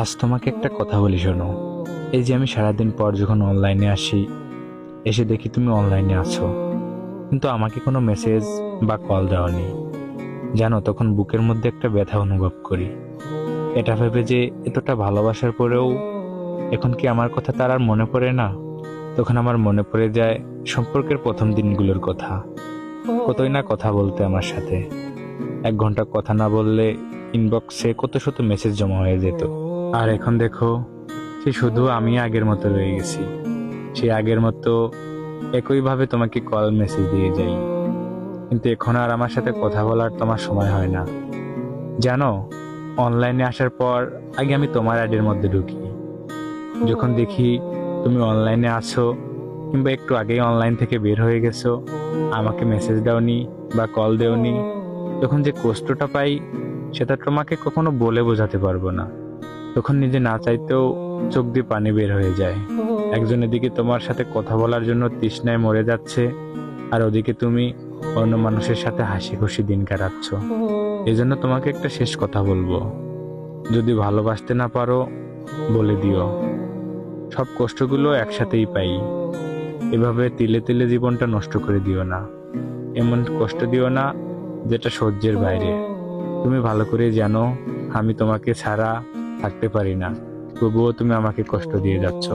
আজ তোমাকে একটা কথা বলি, শোনো। এই যে আমি সারাদিন পর যখন অনলাইনে আসি, এসে দেখি তুমি অনলাইনে আছো। কিন্তু আমাকে কোনো মেসেজ বা কল দেওয়ানি জানো, তখন বুকের মধ্যে একটা ব্যথা অনুভব করি। এটা ভেবে যে এতটা ভালোবাসার পরেও এখন কি আমার কথা তার আর মনে পড়ে না? তখন আমার মনে পড়ে যায় সম্পর্কের প্রথম দিনগুলোর কথা। কতই না কথা বলতে আমার সাথে। এক ঘণ্টা কথা না বললে ইনবক্সে কত শত মেসেজ জমা হয়ে যেত। আর এখন দেখো, সে শুধু আমি আগের মতো রয়ে গেছি। সে আগের মতো একইভাবে তোমাকে কল মেসেজ দিয়ে যাই কিন্তু এখন আর আমার সাথে কথা বলার তোমার সময় হয় না। জানো অনলাইনে আসার পর আগে আমি তোমার আইডির মধ্যে ঢুকি। যখন দেখি তুমি অনলাইনে আছো, কিংবা একটু আগেই অনলাইন থেকে বের হয়ে গেছো, আমাকে মেসেজ দাওনি বা কল দেওনি, তখন যে কষ্টটা পাই, সেটা তোমাকে কখনো বলে বোঝাতে পারব না। তখন নিজে না চাইতেও চোখ দিয়ে পানি বের হয়ে যায়। একজনের দিকে তোমার সাথে কথা বলার জন্য তৃষ্ণায় মরে যাচ্ছে, আর ওদিকে তুমি অন্য মানুষের সাথে হাসি খুশি দিন কাটাচ্ছ। এই জন্য তোমাকে একটা শেষ কথা বলব। যদি ভালোবাসতে না পারো, বলে দিও। সব কষ্টগুলো একসাথেই পাই। এভাবে তিলে তিলে জীবনটা নষ্ট করে দিও না। এমন কষ্ট দিও না, যেটা সহ্যের বাইরে। তুমি ভালো করে জানো, আমি তোমাকে ছাড়া থাকতে পারি না। তবুও তুমি আমাকে কষ্ট দিয়ে যাচ্ছ।